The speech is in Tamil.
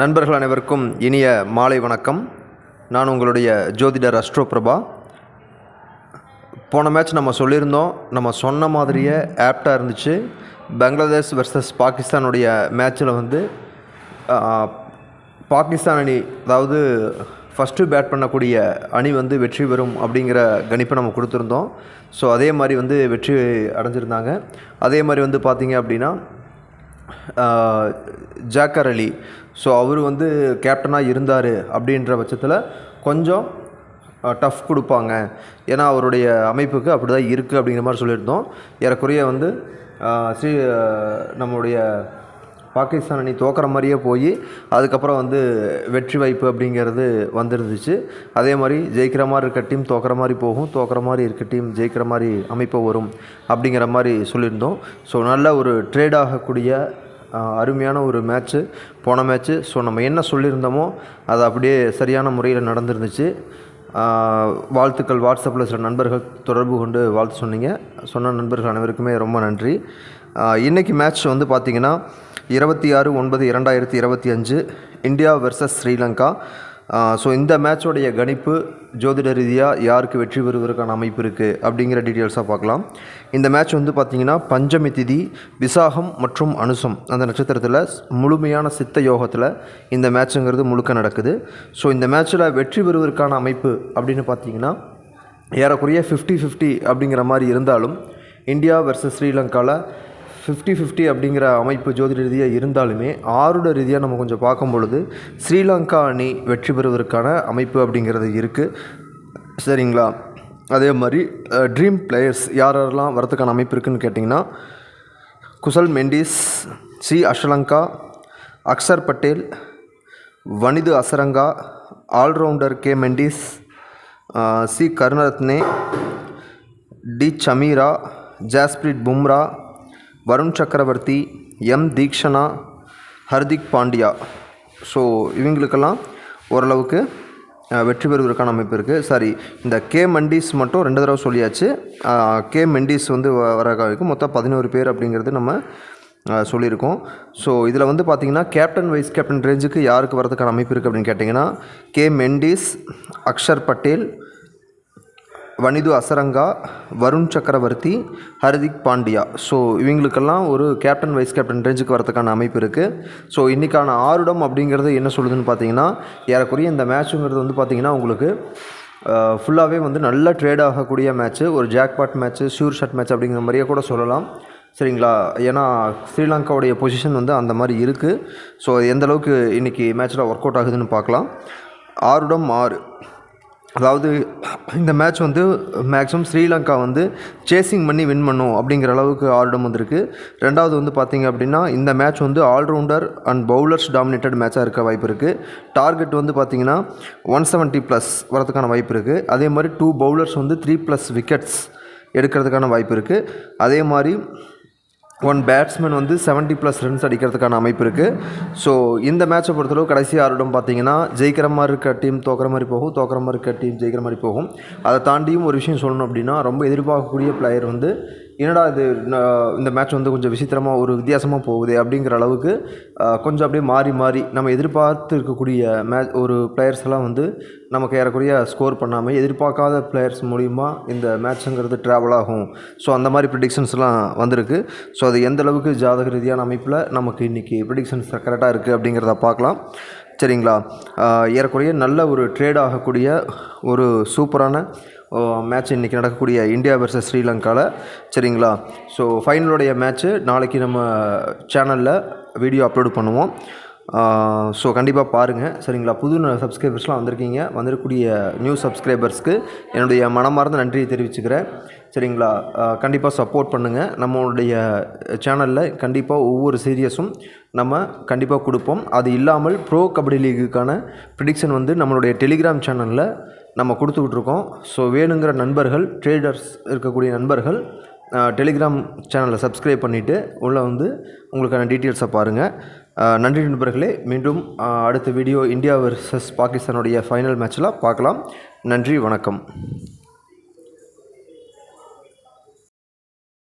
நண்பர்கள் அனைவருக்கும் இனிய மாலை வணக்கம். நான் உங்களுடைய ஜோதிடர் அஸ்ட்ரோ பிரபா. போன மேட்ச் நம்ம சொல்லியிருந்தோம். நம்ம சொன்ன மாதிரியே ஆப்டாக இருந்துச்சு. பங்களாதேஷ் வர்சஸ் பாகிஸ்தானுடைய மேட்ச்சில் வந்து பாகிஸ்தான் அணி அதாவது ஃபஸ்ட்டு பேட் பண்ணக்கூடிய அணி வந்து வெற்றி பெறும் அப்படிங்கிற கணிப்பை நம்ம கொடுத்துருந்தோம். ஸோ அதே மாதிரி வந்து வெற்றி அடைஞ்சிருந்தாங்க. அதே மாதிரி வந்து பார்த்திங்க அப்படின்னா ஜாக்கர் அலி. ஸோ அவர் வந்து கேப்டனாக இருந்தார் அப்படின்ற பட்சத்தில் கொஞ்சம் டஃப் கொடுப்பாங்க. ஏன்னா அவருடைய அமைப்புக்கு அப்படி தான் இருக்குது அப்படிங்கிற மாதிரி சொல்லியிருந்தோம். ஏறக்குறைய வந்து ஸ்ரீ நம்மளுடைய நம்முடைய பாகிஸ்தான் அணி தோக்கிற மாதிரியே போய் அதுக்கப்புறம் வந்து வெற்றி வாய்ப்பு அப்படிங்கிறது வந்துருந்துச்சு. அதே மாதிரி ஜெயிக்கிற மாதிரி இருக்க டீம் தோக்கிற மாதிரி போகும் தோக்கிற மாதிரி இருக்க டீம் ஜெயிக்கிற மாதிரி அமைப்பு வரும் அப்படிங்கிற மாதிரி சொல்லியிருந்தோம். ஸோ நல்ல ஒரு ட்ரேட் ஆகக்கூடிய அருமையான ஒரு மேட்ச்சு போன மேட்ச்சு ஸோ நம்ம என்ன சொல்லியிருந்தோமோ அது அப்படியே சரியான முறையில் நடந்துருந்துச்சு. வாழ்த்துக்கள் வாட்ஸ்அப்பில் சில நண்பர்கள் தொடர்பு கொண்டு வாழ்த்து சொன்னீங்க. சொன்ன நண்பர்கள் அனைவருக்குமே ரொம்ப நன்றி. இன்றைக்கி இன்னைக்கு மேட்ச் வந்து பார்த்திங்கன்னா இருபத்தி ஆறு ஒன்பது இரண்டாயிரத்தி இருபத்தி அஞ்சு இந்தியா வெர்சஸ் ஸ்ரீலங்கா. ஸோ இந்த மேட்சோடைய கணிப்பு ஜோதிட ரீதியாக யாருக்கு வெற்றி பெறுவதற்கான அமைப்பு இருக்குது அப்படிங்கிற டீட்டெயில்ஸாக பார்க்கலாம். இந்த மேட்ச் வந்து பார்த்திங்கன்னா பஞ்சமி திதி விசாகம் மற்றும் அனுசம் அந்த நட்சத்திரத்தில் முழுமையான சித்த யோகத்தில் இந்த மேட்சுங்கிறது முழுக்க நடக்குது. ஸோ இந்த மேட்ச்சில் வெற்றி பெறுவதற்கான அமைப்பு அப்படின்னு பார்த்தீங்கன்னா ஏறக்குறைய ஃபிஃப்டி ஃபிஃப்டி அப்படிங்கிற மாதிரி இருந்தாலும் இந்தியா வெர்சஸ் ஸ்ரீலங்காவில் ஃபிஃப்டி ஃபிஃப்டி அப்படிங்கிற அமைப்பு ஜோதிட ரீதியாக இருந்தாலுமே ஆருட ரீதியாக நம்ம கொஞ்சம் பார்க்கும் பொழுது ஸ்ரீலங்கா அணி வெற்றி பெறுவதற்கான அமைப்பு அப்படிங்கிறது இருக்குது சரிங்களா? அதே மாதிரி ட்ரீம் பிளேயர்ஸ் யார் யாரெல்லாம் வரதுக்கான அமைப்பு இருக்குன்னு கேட்டிங்கன்னா Kusal Mendis C Asalanka Axar Patel Wanindu Hasaranga allrounder K Mendis C Karunaratne D Chameera Jasprit Bumrah Varun Chakravarthy M Theekshana Hardik Pandya so இவங்களுக்கெல்லாம் ஓரளவுக்கு வெற்றி பெறுவதற்கான அமைப்பு இருக்குது சாரி இந்த கே மண்டிஸ் மட்டும் ரெண்டு தடவை சொல்லியாச்சு. கே மெண்டிஸ் வந்து வர வரைக்கும் மொத்தம் பதினோரு பேர் அப்படிங்கிறது நம்ம சொல்லியிருக்கோம். ஸோ இதில் வந்து பார்த்திங்கன்னா கேப்டன் வைஸ் கேப்டன் ரேஞ்சுக்கு யாருக்கு வரதுக்கான அமைப்பு இருக்குது அப்படின்னு கேட்டிங்கன்னா கே மெண்டிஸ் அக்ஷர் பட்டேல் வனிது அசரங்கா வருண் சக்கரவர்த்தி ஹர்திக் பாண்டியா. ஸோ இவங்களுக்கெல்லாம் ஒரு கேப்டன் வைஸ் கேப்டன் ரேஞ்சுக்கு வரதுக்கான அமைப்பு இருக்குது ஸோ இன்றைக்கான ஆருடம் அப்படிங்கிறது என்ன சொல்லுதுன்னு பார்த்தீங்கன்னா ஏறக்குறைய இந்த மேட்சுங்கிறது வந்து பார்த்திங்கன்னா உங்களுக்கு ஃபுல்லாகவே வந்து நல்ல ட்ரேட் ஆகக்கூடிய மேட்ச்சு ஒரு jackpot match sure shot match அப்படிங்கிற மாதிரியே கூட சொல்லலாம். சரிங்களா? ஏன்னா ஸ்ரீலங்காவுடைய பொசிஷன் வந்து அந்த மாதிரி இருக்குது ஸோ எந்தளவுக்கு இன்றைக்கி மேட்ச்சில் ஒர்க் அவுட் ஆகுதுன்னு பார்க்கலாம். ஆறுடம் ஆறு. அதாவது இந்த மேட்ச் வந்து மேக்ஸிமம் ஸ்ரீலங்கா வந்து சேசிங் பண்ணி வின் பண்ணும் அப்படிங்கிற அளவுக்கு ஆர்டம் வந்திருக்கு. ரெண்டாவது வந்து பார்த்திங்க அப்படின்னா இந்த மேட்ச் வந்து ஆல்ரவுண்டர் அண்ட் பவுலர்ஸ் டாமினேட்டட் மேட்சாக இருக்க வாய்ப்பு இருக்குது டார்கெட் வந்து பார்த்திங்கன்னா ஒன் செவன்ட்டி ப்ளஸ் வரதுக்கான வாய்ப்பு இருக்குது அதே மாதிரி டூ பவுலர்ஸ் வந்து த்ரீ ப்ளஸ் விக்கெட்ஸ் எடுக்கிறதுக்கான வாய்ப்பு இருக்குது அதே மாதிரி ஒன் பேட்ஸ்மேன் வந்து 70 ப்ளஸ் ரன்ஸ் அடிக்கிறதுக்கான அமைப்பு இருக்குது ஸோ இந்த மேட்சை பொறுத்தளவு கடைசி ஆறுடம் பார்த்தீங்கன்னா ஜெயிக்கிற மாதிரி இருக்க டீம் தோக்கிற மாதிரி போகும் தோக்கிற மாதிரி இருக்க டீம் ஜெயிக்கிற மாதிரி போகும். அதை தாண்டியும் ஒரு விஷயம் சொல்லணும் அப்படின்னா ரொம்ப எதிர்பார்க்கக்கூடிய பிளேயர் வந்து என்னடா இது இந்த மேட்ச் வந்து கொஞ்சம் விசித்திரமாக ஒரு வித்தியாசமாக போகுது அப்படிங்கிற அளவுக்கு கொஞ்சம் அப்படியே மாறி மாறி நம்ம எதிர்பார்த்து இருக்கக்கூடிய மேட்ச் ஒரு பிளேயர்ஸ் எல்லாம் வந்து நமக்கு ஏறக்குறைய ஸ்கோர் பண்ணாமல் எதிர்பார்க்காத பிளேயர்ஸ் மூலிமா இந்த மேட்ச்சுங்கிறது ட்ராவல் ஆகும். ஸோ அந்த மாதிரி ப்ரிடிக்ஷன்ஸ்லாம் வந்திருக்கு. ஸோ அது எந்த அளவுக்கு ஜாதக ரீதியான அமைப்பில் நமக்கு இன்றைக்கி ப்ரிடிக்ஷன்ஸ் கரெக்டாக இருக்குது அப்படிங்கிறத பார்க்கலாம். சரிங்களா? ஏறக்குறைய நல்ல ஒரு ட்ரேட் ஆகக்கூடிய ஒரு சூப்பரான மேட்ச் இன்றைக்கி நடக்கக்கூடிய இந்தியா வர்சஸ் ஸ்ரீலங்காவில் சரிங்களா? ஸோ ஃபைனலுடைய மேட்ச்சு நாளைக்கு நம்ம சேனலில் வீடியோ அப்லோட் பண்ணுவோம். ஸோ கண்டிப்பாக பாருங்கள் சரிங்களா? புது சப்ஸ்கிரைபர்ஸ்லாம் வந்திருக்கீங்க. வந்திருக்கக்கூடிய நியூ சப்ஸ்கிரைபர்ஸ்க்கு என்னுடைய மனமார்ந்த நன்றியை தெரிவிச்சுக்கிறேன். சரிங்களா? கண்டிப்பாக சப்போர்ட் பண்ணுங்கள் நம்மளுடைய சேனலில் கண்டிப்பாக ஒவ்வொரு சீரியஸும் நம்ம கண்டிப்பாக கொடுப்போம். அது இல்லாமல் ப்ரோ கபடி லீகுக்கான ப்ரிடிக்ஷன் வந்து நம்மளுடைய டெலிகிராம் சேனலில் நம்ம கொடுத்துக்கிட்ருக்கோம் ஸோ வேணுங்கிற நண்பர்கள் ட்ரேடர்ஸ் இருக்கக்கூடிய நண்பர்கள் டெலிகிராம் சேனலை சப்ஸ்கிரைப் பண்ணிவிட்டு உள்ளே வந்து உங்களுக்கான டீட்டெயில்ஸை பாருங்கள் நன்றி நண்பர்களே. மீண்டும் அடுத்த வீடியோ இந்தியா வெர்சஸ் பாகிஸ்தானுடைய ஃபைனல் மேட்ச்சில் பார்க்கலாம். நன்றி வணக்கம்.